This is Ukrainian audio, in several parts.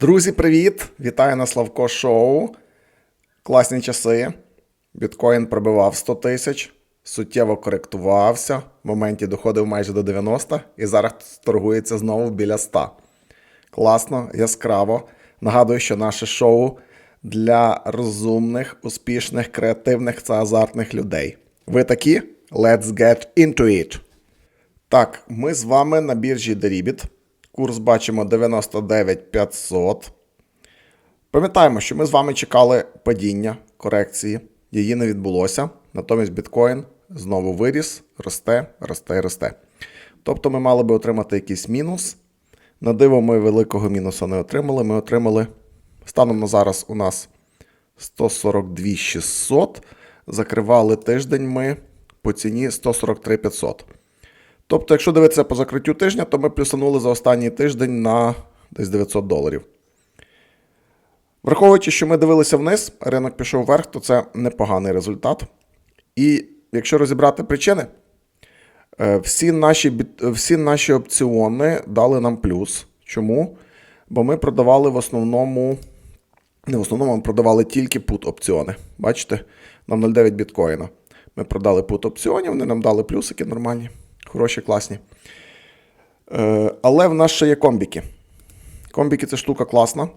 Друзі, привіт! Вітаю на Славко Шоу. Класні часи. Біткоін пробивав 100 тисяч, суттєво коректувався. В моменті доходив майже до 90 і зараз торгується знову біля 100. Класно, яскраво. Нагадую, що наше шоу для розумних, успішних, креативних та азартних людей. Ви такі? Let's get into it! Так, ми з вами на біржі Deribit. Курс бачимо 99 500. Пам'ятаємо, що ми з вами чекали падіння корекції. Її не відбулося. Натомість біткоін знову виріс, росте, росте, росте. Тобто ми мали би отримати якийсь мінус. На диво, ми великого мінусу не отримали. Ми отримали станом на зараз у нас 142 600. Закривали тиждень ми по ціні 143 500. Тобто, якщо дивитися по закриттю тижня, то ми плюсанули за останній тиждень на десь 900 доларів. Враховуючи, що ми дивилися вниз, ринок пішов вверх, то це непоганий результат. І якщо розібрати причини, е, всі наші, всі наші опціони дали нам плюс. Чому? Бо ми продавали в основному, не в основному, ми продавали тільки put опціони. Бачите, на 0,9 біткоїна. Ми продали put опціонів, вони нам дали плюсики нормальні, хороші, класні. Е, але в нас ще є комбіки. Комбіки це штука класна,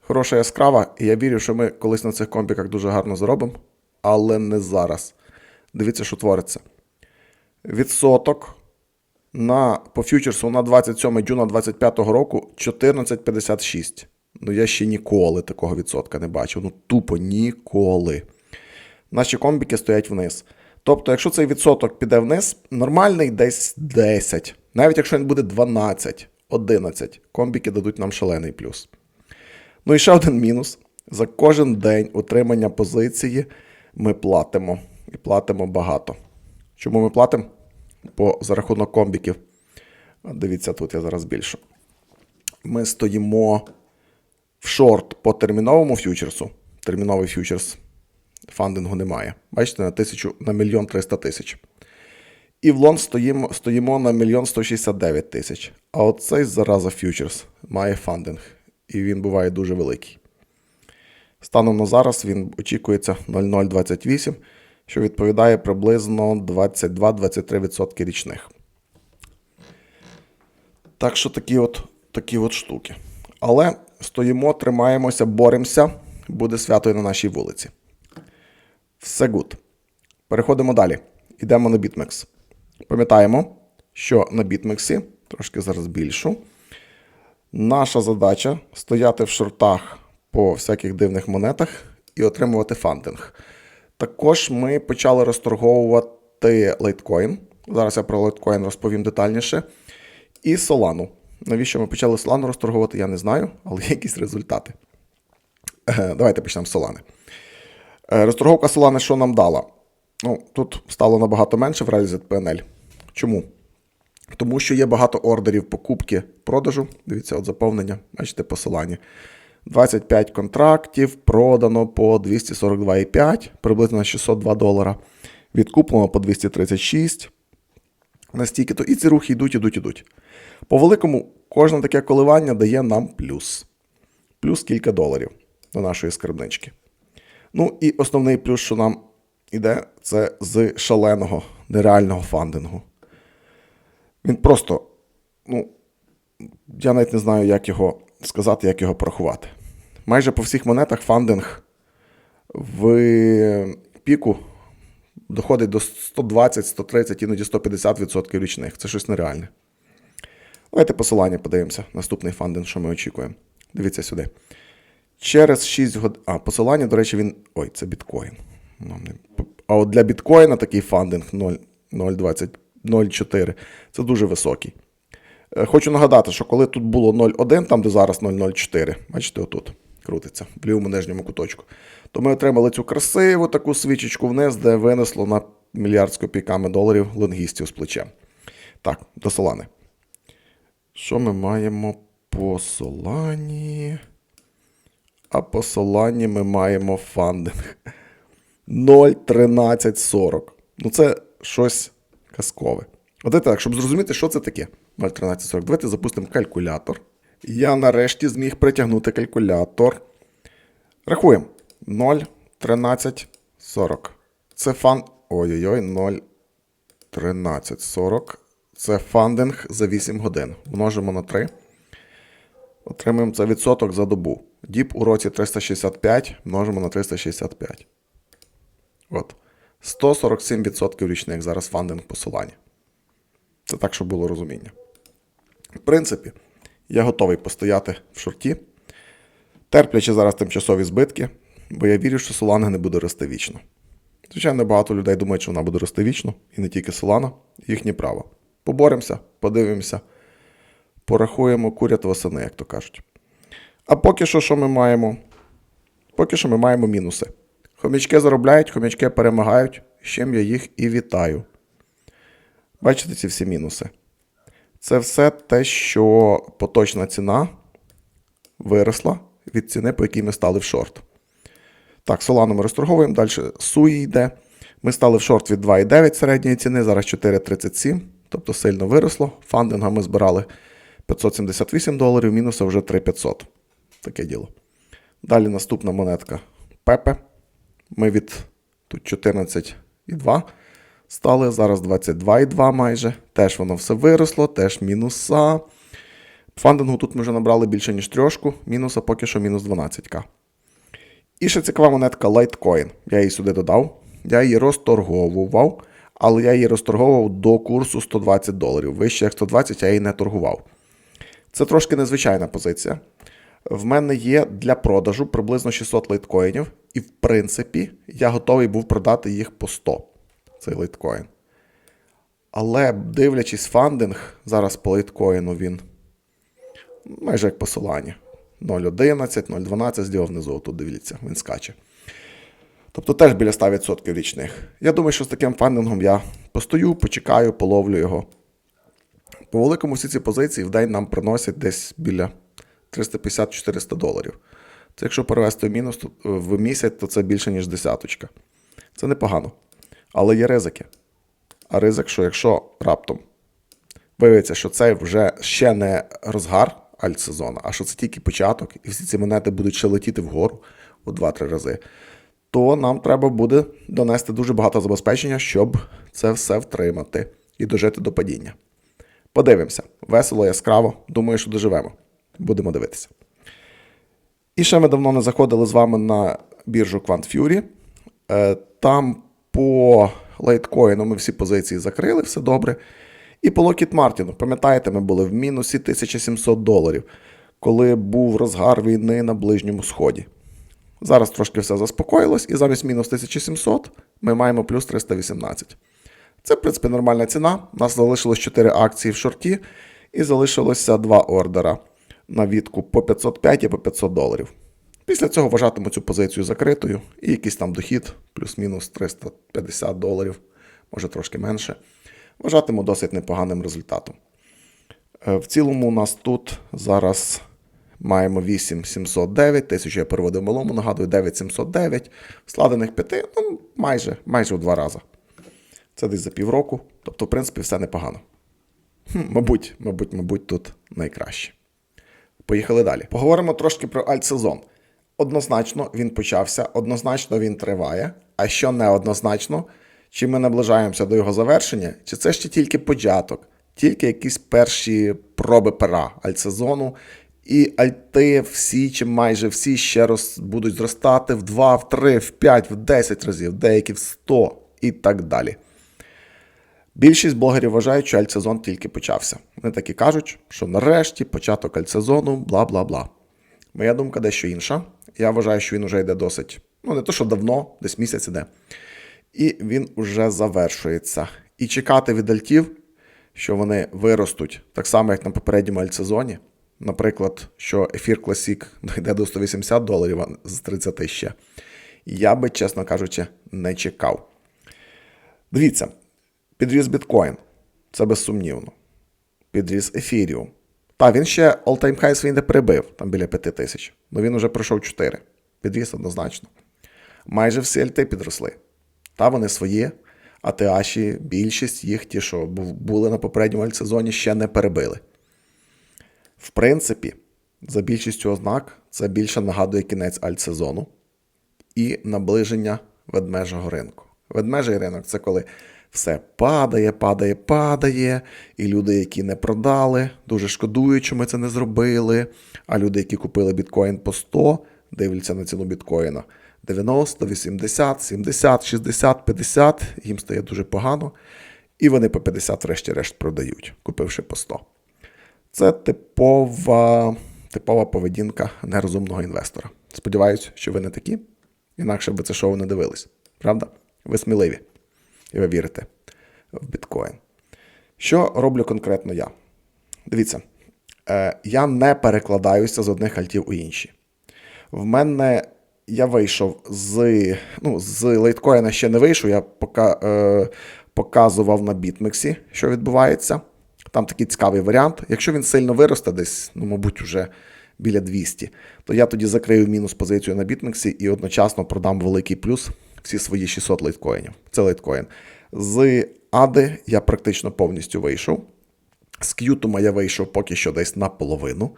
хороша яскрава, і я вірю, що ми колись на цих комбіках дуже гарно заробимо, але не зараз. Дивіться, що твориться. Відсоток на, по фьючерсу на 27 дюна 25 року 14,56. Ну, я ще ніколи такого відсотка не бачив. Ну, тупо ніколи. Наші комбіки стоять вниз. Тобто, якщо цей відсоток піде вниз, нормальний десь 10. Навіть якщо він буде 12, 11, комбіки дадуть нам шалений плюс. Ну і ще один мінус. За кожен день утримання позиції ми платимо. І платимо багато. Чому ми платимо? Бо за рахунок комбіків. Дивіться, тут я зараз більшу. Ми стоїмо в шорт по терміновому фьючерсу. Терміновий фьючерс фандингу немає. Бачите, на тисячу на мільйон триста тисяч. І в лонг стоїмо, стоїмо на мільйон 169 тисяч. А оцей зараза фьючерс має фандинг. І він буває дуже великий. Станом на зараз він очікується 0,028, що відповідає приблизно 22-23% річних. Так що такі от, такі от штуки. Але стоїмо, тримаємося, боремося. Буде свято і на нашій вулиці. Все гуд. Переходимо далі. Йдемо на BitMEX. Пам'ятаємо, що на BitMEX, трошки зараз більшу, наша задача стояти в шортах по всяких дивних монетах і отримувати фандинг. Також ми почали розторговувати лейткоін. Зараз я про лейткоін розповім детальніше. І Solana. Навіщо ми почали Solana розторговувати, я не знаю, але є якісь результати. Е, Давайте почнемо з Solana. Е, Розторговка Solana що нам дала? Ну, тут стало набагато менше в Realized PNL. Чому? Тому що є багато ордерів покупки продажу. Дивіться, от заповнення, бачите, посилання. 25 контрактів продано по 242,5, приблизно 602 долара. Відкуплено по 236. Настільки то і ці рухи йдуть, йдуть, йдуть. По великому, кожне таке коливання дає нам плюс. Плюс кілька доларів до нашої скарбнички. Ну і основний плюс, що нам іде, це з шаленого, нереального фандингу. Він просто, ну, я навіть не знаю, як його сказати, як його порахувати. Майже по всіх монетах фандинг в піку доходить до 120, 130, іноді 150% річних. Це щось нереальне. Давайте посилання подивимося. Наступний фандинг, що ми очікуємо. Дивіться сюди. Через 6 годин. А, посилання, до речі, він. Ой, це біткоін. А от для біткоїна такий фандинг 0,20 0,4 це дуже високий. Е, Хочу нагадати, що коли тут було 0,1, там де зараз 0,04, бачите, отут крутиться в лівому нижньому куточку, то ми отримали цю красиву таку свічечку вниз, де винесло на мільярд з копійками доларів лонгістів з плечем. Так, до Солани. Що ми маємо по Солані? А по Солані ми маємо фандинг 0,1340. Ну, це щось казкове. От так, щоб зрозуміти, що це таке 0,1340. Давайте запустимо калькулятор. Я нарешті зміг притягнути калькулятор. Рахуємо. 0, 13, 40. Це фан. Ой-ой-ой, 0, 13, 40. Це фандинг за 8 годин. Множимо на 3. Отримуємо це відсоток за добу. Діп у році 365 множимо на 365. От. 147% річних зараз фандинг посилання. Це так, щоб було розуміння. В принципі, я готовий постояти в шорті, терплячи зараз тимчасові збитки, бо я вірю, що Solana не буде рости вічно. Звичайно, багато людей думають, що вона буде рости вічно, і не тільки Solana, їхнє право. Поборемося, подивимося, порахуємо курят восени, як то кажуть. А поки що, що ми маємо? Поки що ми маємо мінуси. Хомячки заробляють, хомячки перемагають, з чим я їх і вітаю. Бачите ці всі мінуси? Це все те, що поточна ціна виросла від ціни, по якій ми стали в шорт. Так, Solana ми розторговуємо, далі Суї йде. Ми стали в шорт від 2,9 середньої ціни, зараз 4,37, тобто сильно виросло. Фандинга ми збирали 578 доларів, мінуса вже 3500. Таке діло. Далі наступна монетка Пепе. Ми від тут 14,2 стали, зараз 22,2 майже. Теж воно все виросло, теж мінуса. Фандингу тут ми вже набрали більше, ніж трьошку, мінуса поки що мінус 12к. І ще цікава монетка Litecoin. Я її сюди додав. Я її розторговував, але я її розторговував до курсу 120 доларів. Вище як 120 я її не торгував. Це трошки незвичайна позиція. В мене є для продажу приблизно 600 лайткоїнів, і в принципі я готовий був продати їх по 100, цей лайткоін. Але дивлячись фандинг, зараз по лайткоїну він майже як посилання. 0,11, 0,12 зділо внизу, тут дивіться, він скаче. Тобто теж біля 100% річних. Я думаю, що з таким фандингом я постою, почекаю, половлю його. По великому всі ці позиції в день нам приносять десь біля 350-400 доларів. Це якщо перевести в мінус в місяць, то це більше, ніж десяточка. Це непогано. Але є ризики. А ризик, що якщо раптом виявиться, що це вже ще не розгар альтсезону, а що це тільки початок, і всі ці монети будуть ще летіти вгору у 2-3 рази, то нам треба буде донести дуже багато забезпечення, щоб це все втримати і дожити до падіння. Подивимося. Весело, яскраво. Думаю, що доживемо. Будемо дивитися. І ще ми давно не заходили з вами на біржу QuantFury. Е, Там по лайткоїну ми всі позиції закрили, все добре. І по Lockheed Martin, пам'ятаєте, ми були в мінусі 1700 доларів, коли був розгар війни на Ближньому Сході. Зараз трошки все заспокоїлось, і замість мінус 1700 ми маємо плюс 318. Це, в принципі, нормальна ціна. У нас залишилось 4 акції в шорті, і залишилося 2 ордера на відкуп по 505 і по 500 доларів. Після цього вважатиму цю позицію закритою і якийсь там дохід, плюс-мінус 350 доларів, може трошки менше. Вважатиму досить непоганим результатом. Е, В цілому у нас тут зараз маємо 8709, тисячу я переводив малому, нагадую, 9709, складених 5, ну майже, майже в два рази. Це десь за півроку. Тобто, в принципі, все непогано. Хм, мабуть, мабуть, мабуть, тут найкраще. Поїхали далі. Поговоримо трошки про альтсезон. Однозначно він почався, однозначно він триває. А що неоднозначно, чи ми наближаємося до його завершення, чи це ще тільки початок, тільки якісь перші проби пера альтсезону, і альти всі чи майже всі ще роз, будуть зростати в 2, в 3, в 5, в 10 разів, деякі в 100 і так далі. Більшість блогерів вважають, що альтсезон тільки почався. Вони так і кажуть, що нарешті початок альтсезону, бла бла бла. Моя думка дещо інша. Я вважаю, що він вже йде досить, ну не то, що давно, десь місяць іде. І він уже завершується. І чекати від альтів, що вони виростуть так само, як на попередньому альтсезоні. Наприклад, що ефір Classic дійде до 180 доларів з 30 ще. Я би, чесно кажучи, не чекав. Дивіться, підріс біткоін. Це безсумнівно. Підріс ефіріум. Та, він ще all-time high свій не прибив, там біля 5 тисяч. але він вже пройшов 4. Підріс однозначно. Майже всі альти підросли. Та вони свої, а ТАші, більшість їх, ті, що були на попередньому альтсезоні, ще не перебили. В принципі, За більшістю ознак це більше нагадує кінець альтсезону і наближення ведмежого ринку. Ведмежий ринок це коли все падає, падає, падає, і люди, які не продали, дуже шкодують, що ми це не зробили. А люди, які купили біткоін по 100, дивляться на ціну біткоїна 90, 80, 70, 60, 50, їм стає дуже погано. І вони по 50 врешті-решт продають, купивши по 100. Це типова, типова поведінка нерозумного інвестора. Сподіваюсь, що ви не такі, інакше би це шоу не дивились. Правда? Ви сміливі. І ви вірите в біткоін. Що роблю конкретно я? Дивіться, е, я не перекладаюся з одних альтів у інші. В мене я вийшов з. Ну, з лейткоїна ще не вийшов, я пока, е, показував на бітмексі, що відбувається. Там такий цікавий варіант. Якщо він сильно виросте, десь, ну, мабуть, вже біля 200, то я тоді закрию мінус позицію на бітмексі і одночасно продам великий плюс всі свої 600 лейткоїнів. Це лейткоін. З Ади я практично повністю вийшов. З К'ютума я вийшов поки що десь наполовину.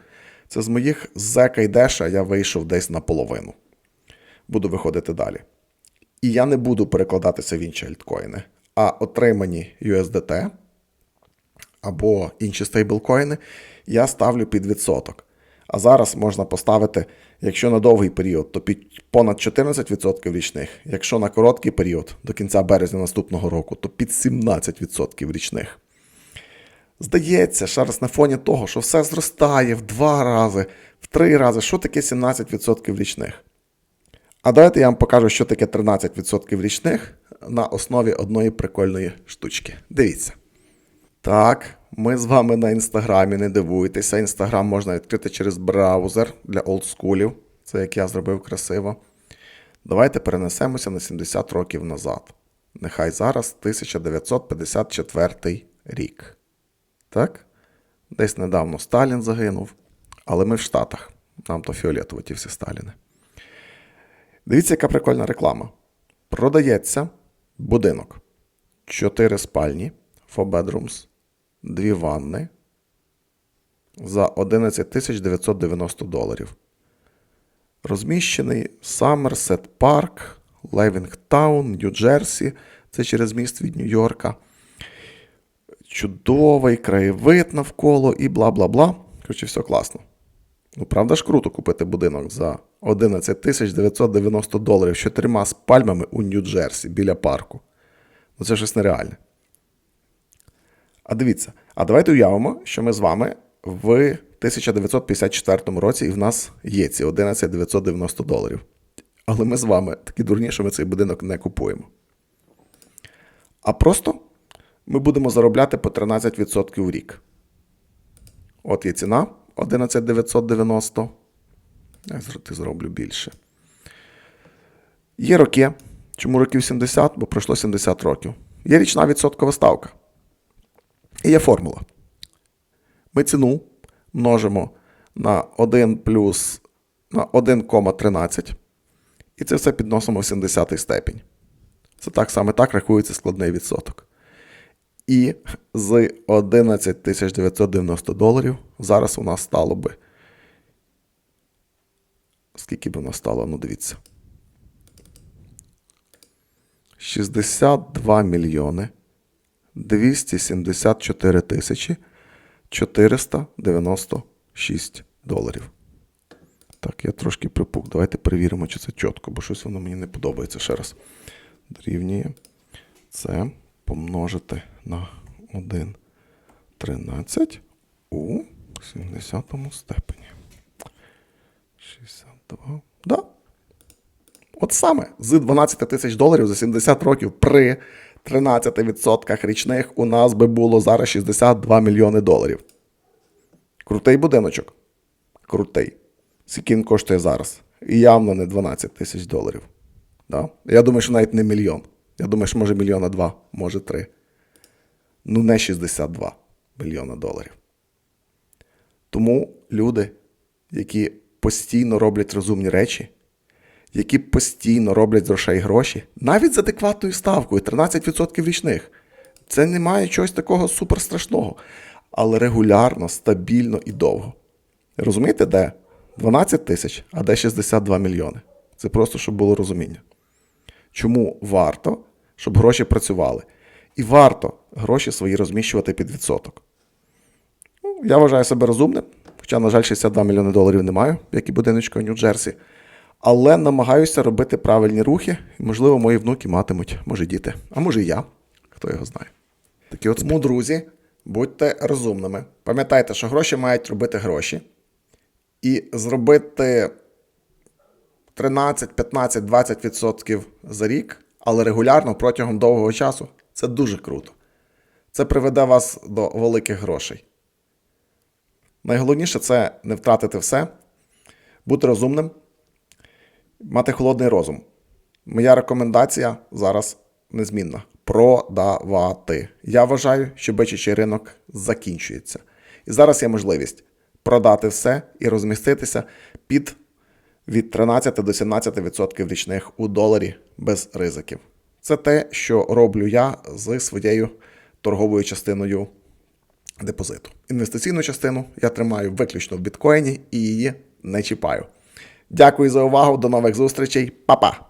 Це з моїх Зека і Деша я вийшов десь наполовину. Буду виходити далі. І я не буду перекладатися в інші альткоїни, а отримані USDT або інші стейблкоїни я ставлю під відсоток. А зараз можна поставити, якщо на довгий період, то під понад 14% річних, якщо на короткий період до кінця березня наступного року, то під 17% річних. Здається, ще раз на фоні того, що все зростає в два рази, в три рази, що таке 17% річних? А давайте я вам покажу, що таке 13% річних на основі одної прикольної штучки. Дивіться. Так, ми з вами на інстаграмі, не дивуйтеся. Інстаграм можна відкрити через браузер для олдскулів. Це як я зробив красиво. Давайте перенесемося на 70 років назад. Нехай зараз 1954 рік. Так? Десь недавно Сталін загинув, але ми в Штатах. Нам то фіолетово ті всі Сталіни. Дивіться, яка прикольна реклама. Продається будинок. 4 спальні, 4 bedrooms, 2 ванни за 11 990 доларів. Розміщений Саммерсет Парк, Левінгтаун, Нью-Джерсі. Це через міст від Нью-Йорка. Чудовий краєвид навколо і бла бла бла. Коротше, все класно. Ну, правда ж круто купити будинок за 11 990 доларів з чотирма спальмами у Нью-Джерсі біля парку. Ну це щось нереальне. А дивіться, а давайте уявимо, що ми з вами в 1954 році і в нас є ці 11 990 доларів. Але ми з вами такі дурні, що ми цей будинок не купуємо. А просто ми будемо заробляти по 13% в рік. От є ціна 11 990. Я зроблю більше. Є роки. Чому років 70? Бо пройшло 70 років. Є річна відсоткова ставка. І є формула. Ми ціну множимо на 1 плюс на 1,13. І це все підносимо в 70 степінь. Це так саме так рахується складний відсоток. І з 11 990 доларів зараз у нас стало би. Скільки б у нас стало? Ну, дивіться. 62 мільйони 274 тисячі 496 доларів. Так, я трошки припук. Давайте перевіримо, чи це чітко, бо щось воно мені не подобається ще раз. Дорівнює це помножити на 1,13 у 70 степені. 62. Да. От саме з 12 тисяч доларів за 70 років при 13% річних у нас би було зараз 62 мільйони доларів. Крутий будиночок. Крутий. Скільки він коштує зараз? І явно не 12 тисяч доларів. Да? Я думаю, що навіть не мільйон. Я думаю, що може мільйона два, може три. Ну, не 62 мільйона доларів. Тому люди, які постійно роблять розумні речі, які постійно роблять з грошей гроші, навіть з адекватною ставкою 13% річних. Це немає чогось такого суперстрашного. Але регулярно, стабільно і довго. Розумієте, де 12 тисяч, а де 62 мільйони. Це просто, щоб було розуміння. Чому варто, щоб гроші працювали? І варто гроші свої розміщувати під відсоток. Ну, я вважаю себе розумним, хоча, на жаль, 62 мільйони доларів не маю, як і будиночка в Нью-Джерсі. Але намагаюся робити правильні рухи, і, можливо, мої внуки матимуть, може, діти, а може і я, хто його знає. Такі от тому, друзі, будьте розумними. Пам'ятайте, що гроші мають робити гроші. І зробити 13, 15, 20% за рік, але регулярно протягом довгого часу це дуже круто. Це приведе вас до великих грошей. Найголовніше це не втратити все, бути розумним, мати холодний розум. Моя рекомендація зараз незмінна: продавати. Я вважаю, що бичачий ринок закінчується. І зараз є можливість продати все і розміститися під від 13 до 17% річних у доларі без ризиків. Це те, що роблю я з своєю торговою частиною депозиту. Інвестиційну частину я тримаю виключно в біткоїні і її не чіпаю. Дякую за увагу. До нових зустрічей. Па-па!